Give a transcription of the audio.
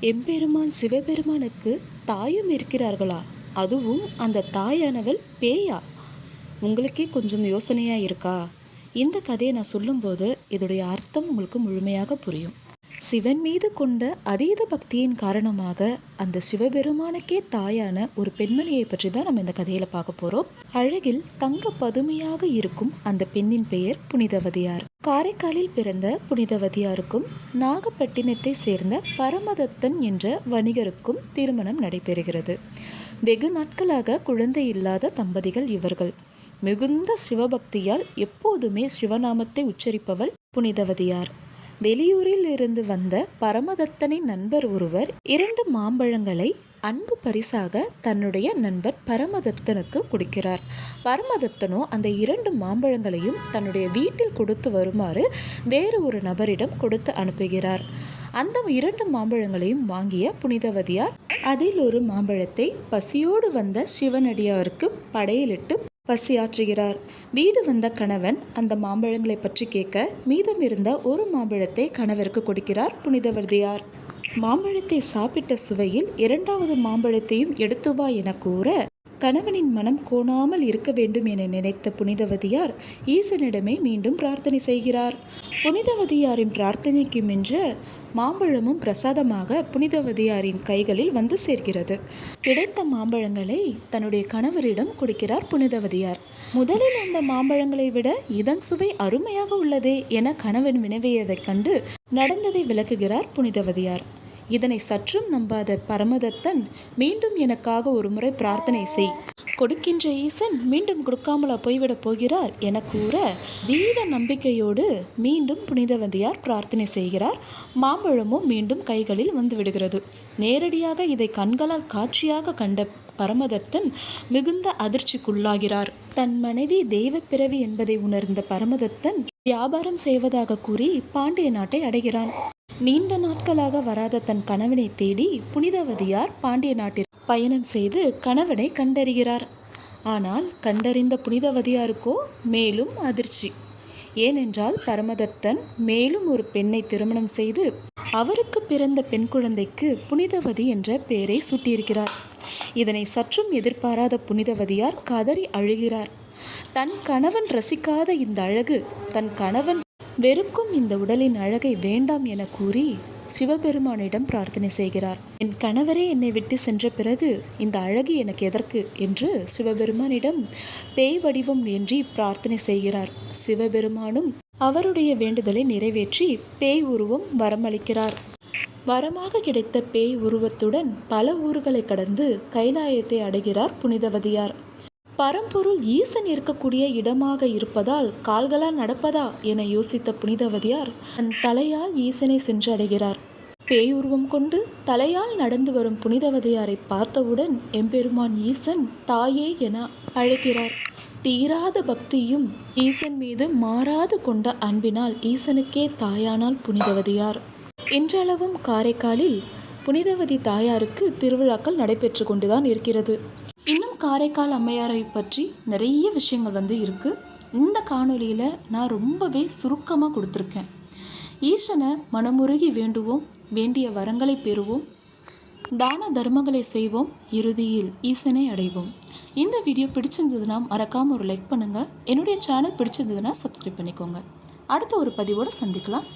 எம்பெருமான் சிவபெருமானுக்கு தாயும் இருக்கிறார்களா? அதுவும் அந்த தாயானவள் பேயா? உங்களுக்கே கொஞ்சம் யோசனையாக இருக்கா? இந்த கதையை நான் சொல்லும்போது இதோடைய அர்த்தம் உங்களுக்கு முழுமையாக புரியும். சிவன் மீது கொண்ட அதீத பக்தியின் காரணமாக அந்த சிவபெருமானுக்கே தாயான ஒரு பெண்மணியை பற்றி தான் நம்ம இந்த கதையில பார்க்க போறோம். அழகில் தங்க பதுமையாக இருக்கும் அந்த பெண்ணின் பெயர் புனிதவதியார். காரைக்காலில் பிறந்த புனிதவதியாருக்கும் நாகப்பட்டினத்தை சேர்ந்த பரமதத்தன் என்ற வணிகருக்கும் திருமணம் நடைபெறுகிறது. வெகு நாட்களாக குழந்தை இல்லாத தம்பதிகள் இவர்கள். மிகுந்த சிவபக்தியால் எப்போதுமே சிவநாமத்தை உச்சரிப்பவள் புனிதவதியார். வெளியூரில் இருந்து வந்த பரமதத்தனின் நண்பர் ஒருவர் இரண்டு மாம்பழங்களை அன்பு பரிசாக தன்னுடைய நண்பர் பரமதத்தனுக்கு கொடுக்கிறார். பரமதத்தனோ அந்த இரண்டு மாம்பழங்களையும் தன்னுடைய வீட்டில் கொடுத்து வருமாறு வேறு ஒரு நபரிடம் கொடுத்து அனுப்புகிறார். அந்த இரண்டு மாம்பழங்களையும் வாங்கிய புனிதவதியார் அதில் ஒரு மாம்பழத்தை பசியோடு வந்த சிவனடியாருக்கு படையிலிட்டு பசியாற்றுகிறார். வீடு வந்த கணவன் அந்த மாம்பழங்களை பற்றி கேட்க மீதம் இருந்த ஒரு மாம்பழத்தை கணவருக்கு கொடுக்கிறார் புனிதவர்தியார். மாம்பழத்தை சாப்பிட்ட சுவையில் இரண்டாவது மாம்பழத்தையும் எடுத்துவா என கூற கணவனின் மனம் கோணாமல் இருக்க வேண்டும் என நினைத்த புனிதவதியார் ஈசனிடமே மீண்டும் பிரார்த்தனை செய்கிறார். புனிதவதியாரின் பிரார்த்தனைக்கு மின்ற மாம்பழமும் பிரசாதமாக புனிதவதியாரின் கைகளில் வந்து சேர்கிறது. கிடைத்த மாம்பழங்களை தன்னுடைய கணவரிடம் கொடுக்கிறார் புனிதவதியார். முதலில் அந்த மாம்பழங்களை விட இதன் சுவை அருமையாக உள்ளதே என கணவன் வினவியதைக் கண்டு நடந்ததை விளக்குகிறார் புனிதவதியார். இதனை சற்றும் நம்பாத பரமதத்தன் மீண்டும் எனக்காக ஒரு முறை பிரார்த்தனை செய். கொடுக்கின்ற ஈசன் மீண்டும் கொடுக்காமலா போய்விடப் போகிறார் என கூற வீர நம்பிக்கையோடு மீண்டும் புனிதவந்தியார் பிரார்த்தனை செய்கிறார். மாம்பழமும் மீண்டும் கைகளில் வந்துவிடுகிறது. நேரடியாக இதை கண்களால் காட்சியாக கண்ட பரமதத்தன் மிகுந்த அதிர்ச்சிக்குள்ளாகிறார். தன் மனைவி தெய்வ பிறவி என்பதை உணர்ந்த பரமதத்தன் வியாபாரம் செய்வதாக கூறி பாண்டிய நாட்டை அடைகிறான். நீண்ட நாட்களாக வராத தன் கணவனை தேடி புனிதவதியார் பாண்டிய நாட்டிற்கு பயணம் செய்து கணவனை கண்டறிகிறார். ஆனால் கண்டறிந்த புனிதவதியாருக்கோ மேலும் அதிர்ச்சி. ஏனென்றால் பரமதத்தன் மேலும் ஒரு பெண்ணை திருமணம் செய்து அவருக்கு பிறந்த பெண் குழந்தைக்கு புனிதவதி என்ற பெயரை சூட்டியிருக்கிறார். இதனை சற்றும் எதிர்பாராத புனிதவதியார் கதறி அழுகிறார். தன் கணவன் ரசிக்காத இந்த அழகு தன் கணவன் வெறுக்கும் இந்த உடலின் அழகை வேண்டாம் என கூறி சிவபெருமானிடம் பிரார்த்தனை செய்கிறார். என் கணவரே என்னை விட்டு சென்ற பிறகு இந்த அழகு எனக்கு எதற்கு? என்று சிவபெருமானிடம் பேய் வடிவம் வேண்டி பிரார்த்தனை செய்கிறார். சிவபெருமானும் அவருடைய வேண்டுதலை நிறைவேற்றி பேய் உருவம் வரமளிக்கிறார். வரமாக கிடைத்த பேய் உருவத்துடன் பல ஊர்களை கடந்து கைலாயத்தை அடைகிறார் புனிதவதியார். பரம்பொருள் ஈசன் இருக்கக்கூடிய இடமாக இருப்பதால் கால்களால் நடப்பதா என யோசித்த புனிதவதியார் தன் தலையால் ஈசனை சென்றடைகிறார். பேயுருவம் கொண்டு தலையால் நடந்து வரும் புனிதவதையாரை பார்த்தவுடன் எம்பெருமான் ஈசன் தாயே என அழைக்கிறார். தீராத பக்தியும் ஈசன் மீது மாறாது கொண்ட அன்பினால் ஈசனுக்கே தாயானால் புனிதவதியார். இன்றளவும் காரைக்காலில் புனிதவதி தாயாருக்கு திருவிழாக்கள் நடைபெற்று கொண்டுதான் இருக்கிறது. இன்னும் காரைக்கால் அம்மையாரை பற்றி நிறைய விஷயங்கள் வந்து இருக்குது இந்த காணொலியில் நான் ரொம்பவே சுருக்கமாக கொடுத்துருக்கேன். ஈசனை மனமுருகி வேண்டுவோம் வேண்டிய வரங்களை பெறுவோம். தான தர்மங்களை செய்வோம் இறுதியில் ஈசனை அடைவோம். இந்த வீடியோ பிடிச்சிருந்ததுன்னா மறக்காமல் ஒரு லைக் பண்ணுங்கள் என்னுடைய சேனல் பிடிச்சிருந்ததுன்னா சப்ஸ்கிரைப் பண்ணிக்கோங்க. அடுத்த ஒரு பதிவோடு சந்திக்கலாம்.